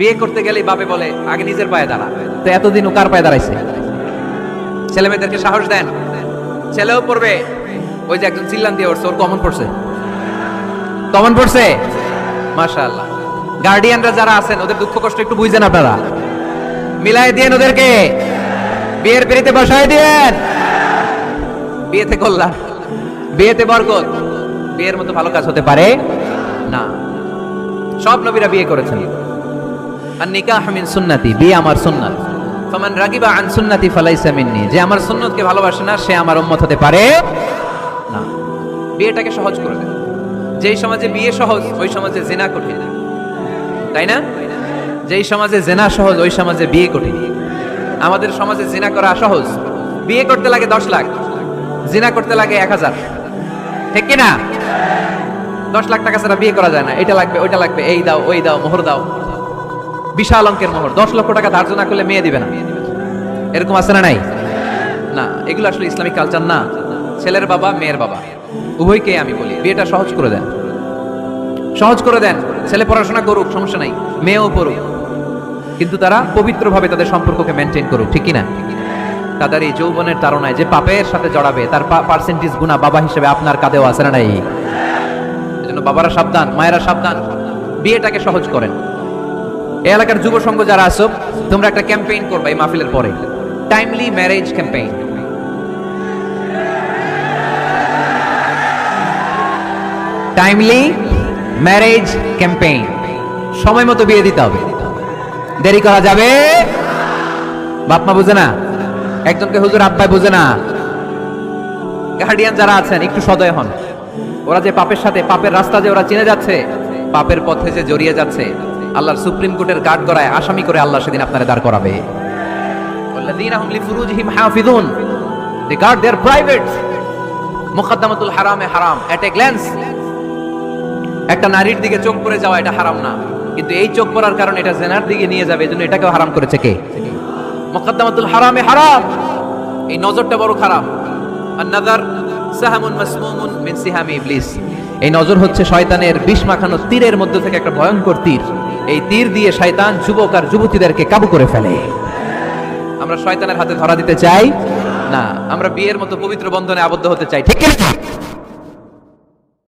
বিয়ে করতে গেলে বাপে বলে, আগে নিজের পায়ে দাঁড়া। তো এতদিন ও কার পায়ে দাঁড়াইছে? ছেলে মেয়েদেরকে সাহস দেন ছেলেও পড়বে। ওই যে একজন চিল্লান দিয়ে ওর কমন পড়ছে। কমন পড়ছে? মাশাআল্লাহ। গার্ডিয়ানরা যারা আছেন, ওদের দুঃখ কষ্ট একটু বুঝছেন আপনারা। মিলাই দিয়েন ওদেরকে। বিয়ের পিড়িতে বসায় দিয়েন। বিয়েতে কল্যাণ। বিয়েতে বরকত। বিয়ের মতো ভালো কাজ হতে পারে না। সব নবীরা বিয়ে করেছেন। আর বিয়ে আমার রাগিবা আন যে আমার সুন্নতকে ভালোবাসে না, সে আমার হতে পারে না। বিয়েটাকে সহজ করে যেই সমাজে বিয়ে সহজ, ওই সমাজে কঠিন। তাই না? যেই সমাজে জেনা সহজ, ওই সমাজে বিয়ে কঠিন। আমাদের সমাজে জিনা করা সহজ। বিয়ে করতে লাগে দশ লাখ, জিনা করতে লাগে এক হাজার। ঠিক কিনা? দশ লাখ টাকা ছাড়া বিয়ে করা যায় না। এটা লাগবে, ওইটা লাগবে, এই দাও, ওই দাও, মোহর দাও। বিশাল অঙ্কের মোহর। দশ লক্ষ টাকা ধার্য না করলে মেয়ে দিবে না। এরকম আছে না নাই? না, এগুলো আসলে ইসলামিক কালচার না। ছেলের বাবা, মেয়ের বাবা। উভয়কে আমি বলি, বিয়েটা সহজ করে দেন। সহজ করে দেন। ছেলে পড়াশোনা করুক, সমস্যা নাই। মেয়েও পড়ুক। কিন্তু তারা পবিত্রভাবে তাদের সম্পর্ককে মেনটেন করুক, ঠিক কিনা? তাদের এই যৌবনের তাড়নায় যে পাপের সাথে জড়াবে, তার পার্সেন্টেজ গুণা বাবা হিসেবে আপনার কাঁধেও আছে না নাই? বাবারা সাবধান, মায়েরা সাবধান। বিয়েটাকে সহজ করেন। এলাকার যুব সংঘ যারা আছো, তোমরা একটা ক্যাম্পেইন করবে এই মাহফিলের পরে। Timely marriage campaign timely marriage campaign সময় মতো বিয়ে দিতে হবে। দেরি করা যাবে? বাপ মা বুঝে না? একজনকে হুজুর আব্বাই বুঝে না? গার্ডিয়ান যারা আছেন, একটু সদয় হন। ওরা যে পাপের সাথে, পাপের রাস্তা যে ওরা চিনে যাচ্ছে, পাপের পথে যে জড়িয়ে যাচ্ছে আল্লাহর সুপ্রিম কোর্টের গার্ড গড়ায় আসামি করে আল্লাহ সেদিন আপনারা দাঁড় করাবে। They guard their privates. মুখাদ্দামাতুল হারামে হারাম। এট এ গ্ল্যান্স একটা নারীর দিকে চোখ পড়ে যাওয়া এটা হারাম না। কিন্তু এই চোখ পড়ার কারণে এটা জেনার দিকে নিয়ে যাবে, এজন্য এটাকেও হারাম করেছে কে? মুখাদ্দামাতুল হারামে হারাম। এই নজরটা বড় খারাপ। আর নাজার সাহামুন মাসমুমুন মিন সিহামি ইবলিস। এই নজর হচ্ছে শয়তানের বিষ মাখানো তীরের মধ্যে থেকে একটা ভয়ঙ্কর তীর। এই তীর দিয়ে শয়তান যুবক আর যুবতীদেরকে কাবু করে ফেলে। আমরা শয়তানের হাতে ধরা দিতে চাই? না, আমরা বিয়ের মতো পবিত্র বন্ধনে আবদ্ধ হতে চাই, ঠিক আছে